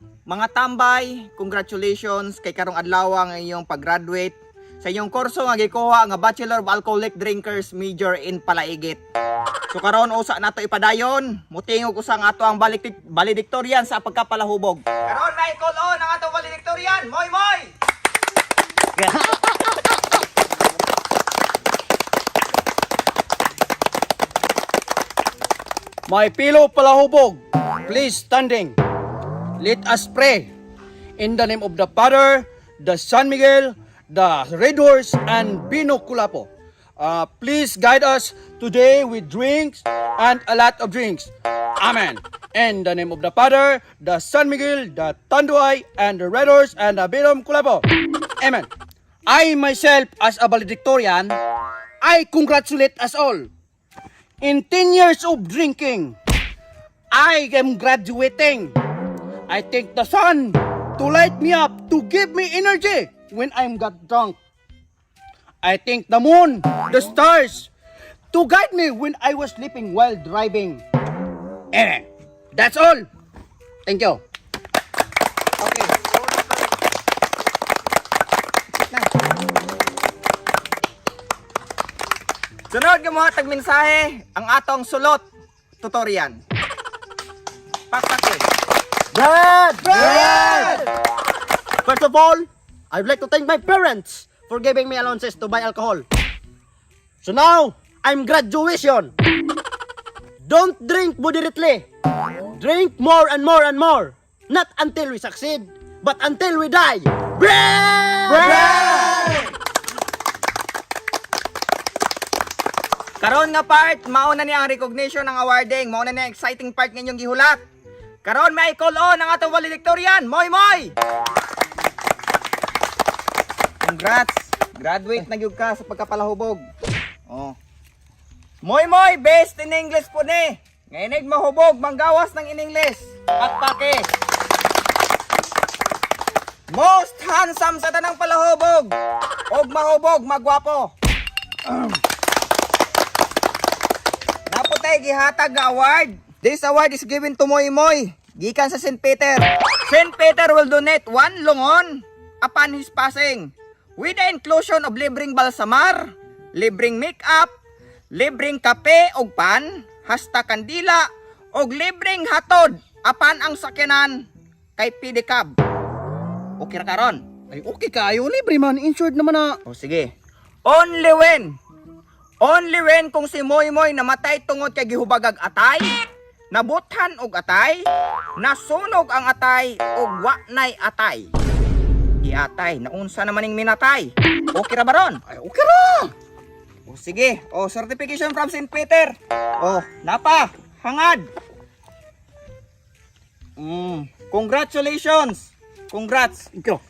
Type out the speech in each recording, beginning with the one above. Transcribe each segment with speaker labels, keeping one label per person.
Speaker 1: Mga tambay, congratulations kay karong adlaw ang inyong pag-graduate sa inyong kurso nga gikuha nga Bachelor of Alcoholic Drinkers major in Palaigit. So karon usa nato ipadayon, mutingog usa nga ato ang balik valedictorian sa pagkapalahubog. Karon na call on ang atong valedictorian, moy moy.
Speaker 2: My pillow palahubog, please standing. Let us pray. In the name of the Father, the San Miguel, the Red Horse, and Bino Kulapo. Uh, please guide us today with drinks and a lot of drinks. Amen. In the name of the Father, the San Miguel, the Tanduay, and the Red Horse, and the Binom Kulapo. Amen. I myself, as a valedictorian, I congratulate us all. In 10 years of drinking, I am graduating. I thank the sun to light me up, to give me energy when I'm got drunk. I thank the moon, the stars, to guide me when I was sleeping while driving. Eh, that's all. Thank you.
Speaker 1: Okay. Sunod nga mga tagmensahe ang atong sulot tutorial. Pakpake.
Speaker 3: Brad! Brad! First of all, I'd like to thank my parents for giving me allowances to buy alcohol. So now, I'm graduation. Don't drink moderately. Drink more and more and more. Not until we succeed, but until we die. Brad!
Speaker 1: Karon nga part, mauna ni ang recognition ng awarding, mauna ni ang exciting part ng inyong gihulat. Karon may call on ang atong valedictorian, Moy Moy. Congrats. Graduate na gyud ka sa pagkapalahubog. Oh. Moy Moy, best in English po ni. Ngayon mahubog, manggawas ng in English. Pakpake. Most handsome sa tanang palahubog. Og mahubog, magwapo. Naputay gihatag award. This award is given to Moy Moy. Gikan sa St. Peter. St. Peter will donate one lungon upon his passing with the inclusion of libreng balsamar, libreng makeup, libreng kape og pan, hasta kandila, og libreng hatod apan ang sakyanan kay Pidicab. Okay ra karon?
Speaker 2: Ay, okay kayo. Libre man. Insured naman na.
Speaker 1: O sige. Only when. Only when kung si Moy Moy namatay tungod kay gihubagag atay, nabuthan og atay, nasunog ang atay og wa nay atay. Giatay, naunsa naman ning minatay. Okay ra ba ron?
Speaker 2: Ay, okay ra.
Speaker 1: O sige, o certification from St. Peter. O, napa, hangad. Mm, congratulations. Congrats.
Speaker 2: You.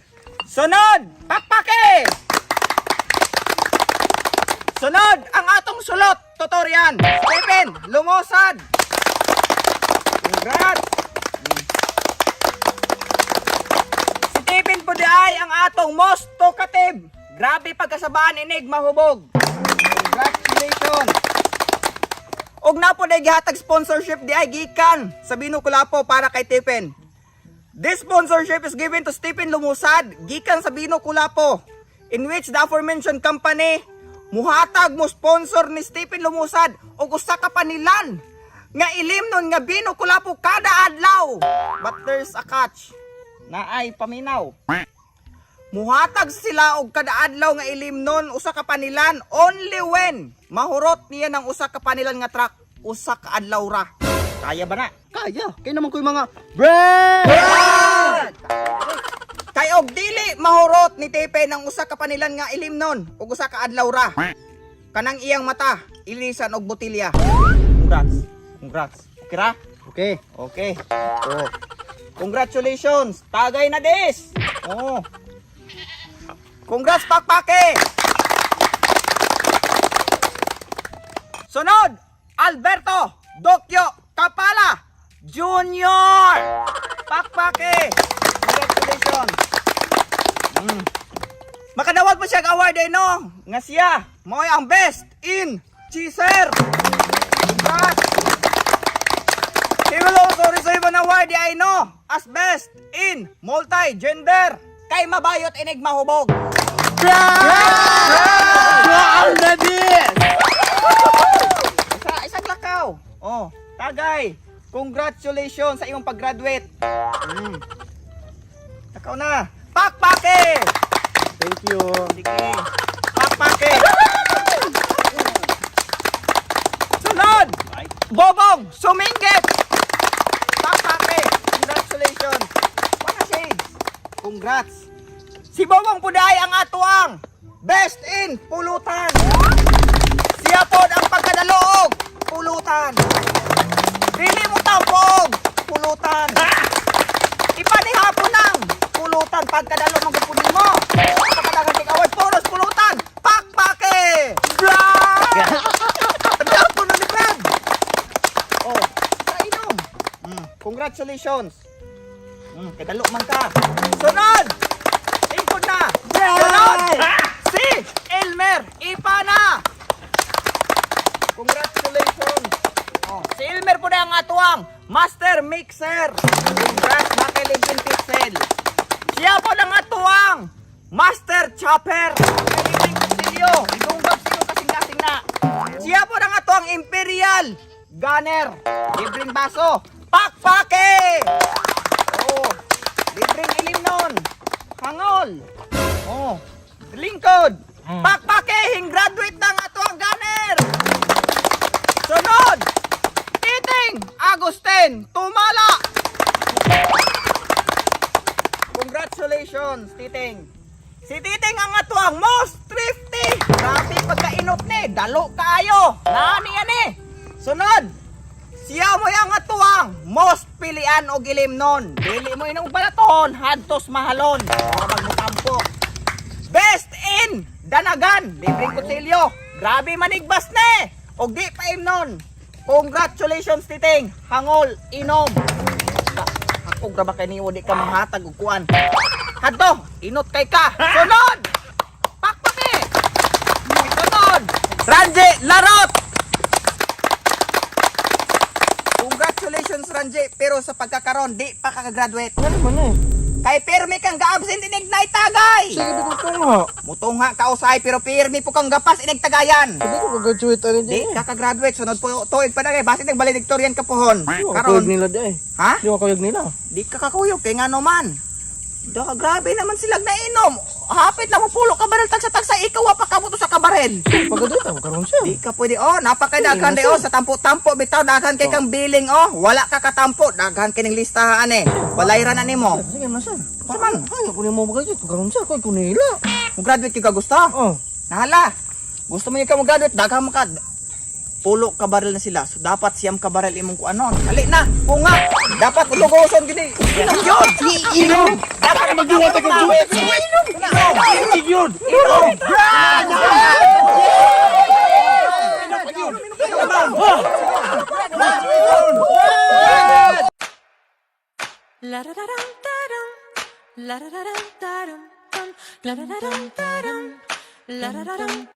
Speaker 1: Sunod! Pakpake! Sunod ang atong sulot, tutorial. Stephen, lumosad. Congrats! Si Stephen po di ay ang atong most talkative. Grabe pagkasabaan inig mahubog. Congratulations! Og na po gihatag sponsorship di ay gikan sa Binukulapo para kay Stephen. This sponsorship is given to Stephen Lumusad, gikan sa Bino Kulapo, in which the aforementioned company muhatag mo sponsor ni Stephen Lumusad og usa ka panilan nga ilimnon nga Bino Kulapo kada adlaw. But there's a catch. Na ay paminaw. Muhatag sila og kada adlaw nga ilimnon usa ka panilan only when mahurot niya ng usa ka panilan nga truck usa ka adlaw ra. Kaya ba na?
Speaker 3: Kaya, kaya naman ko yung mga Brad!
Speaker 1: Kay og dili mahurot ni Tepe ng usa ka panilan nga ilimnon ug usa ka adlaw ra. Kanang iyang mata ilisan og botilya. Congrats. Congrats. Okay ra?
Speaker 3: Okay.
Speaker 1: Okay. Oh. Congratulations. Tagay na des. Oh. Congrats pakpake. Sunod, Alberto Dokyo Kapala Junior. Pakpake. Congratulations. Mm. Makadawat mo siya ang award eh, no? Nga siya, mo ang best in cheeser. He will also receive an award di ay no as best in multi-gender. Kay mabayot inig mahubog. Isa, isang lakaw. Oh, tagay. Congratulations sa imong pag-graduate. Mm. Lakaw na. Pakpake!
Speaker 3: Thank you.
Speaker 1: Sige. Pakpake! Sunod! Bobong! Sumingit! Pakpake! Congratulations! Wala shades! Congrats! Si Bobong Puday ang atuang Best in Pulutan! Siya po ang pagkadaloog! Pulutan! Dili mo tampog! Pulutan! Ipanihapon ng pulutan pagkadalo magpunin mo! Pagkadagang tig-award, puros pulutan! Pakpake! Oh, kainom! Mm, congratulations! Mm, kadalo man ka! Sunod! Tingkod na! Sunod! Si Elmer Ipana! Congratulations! Oh, si Elmer po na ang atuang Master Mixer! Congrats, makiligin pixel! Siya po ng atuang Master Chopper! Makiligin kutsilyo! Itunggap sa'yo kasing-kasing na! Siya po ng atuang Imperial Gunner! Libreng baso! Pakpake! Libreng ilim nun! Hangol! Oh, lingkod! Pakpake! Graduate ng atuang gunner! Sunod! Titing Agustin Tumala! Congratulations, Titing! Si Titing ang atuang most thrifty! Grabe pagkainop ni, dalo kaayo! Nani yan eh! Sunod! Siya mo yung atuang most pilian o gilim nun. Dili mo inong balaton, hadtos mahalon. O magmutampo. Best in Danagan, libreng kutsilyo. Grabe manigbas ne. Og di pa imnon. Congratulations titing, hangol inom. Ako graba kay niwo di ka manghatag og kuan. Hadto, inot kay ka. Sunod. Pakpake. Sunod. Ranje Larot. Congratulations Ranje, pero sa pagkakaroon di pa ka graduate.
Speaker 3: Ano man eh?
Speaker 1: Kay pirmi kang ga-absent inig na itagay.
Speaker 3: Sige, di ko ito nga.
Speaker 1: Mutong nga kausay pero pirmi po kang gapas inig tagayan.
Speaker 3: Hindi ko graduate ano
Speaker 1: Di ka ka-graduate sunod po tuig pa na kay basit nang valedictorian ka pohon.
Speaker 3: Karon
Speaker 1: Karon,
Speaker 3: nila di eh.
Speaker 1: ha?
Speaker 3: Di ko kayag nila.
Speaker 1: Di ka kakuyog kay nga naman. Da ka grabe naman silag na inom. Hapit na mo pulo ka baril tag sa tagsa ikaw wa pa ka mo kabarel.
Speaker 3: Pagdating ako karon siya.
Speaker 1: Di ka pwede oh, napakadaghan di oh sa tampo-tampo bitaw daghan kay kang billing oh. Wala ka katampo, daghan kining listahan eh. Balayran na nimo.
Speaker 3: Sige man siya.
Speaker 1: Saman?
Speaker 3: Ay, kunin mo magalit. Karon siya. Kaya kunin nila.
Speaker 1: Kung graduate ka gusto?
Speaker 3: Oh.
Speaker 1: Nahala. Gusto mo yung ka mag-graduate, daghang mo ka. Pulo ka baril na sila. So dapat siyam ka baril imong kuanon. Dali na, punga. Dapat utugoson gini. Yun. Inom. Dapat magduwa ta ka duwa. Inom. Inom.
Speaker 3: Yun!
Speaker 1: Inom.
Speaker 4: La La-da-da-dum-da-dum. La-da-da-dum-da-dum. La-da-da-dum-da-dum. La-da-da-dum.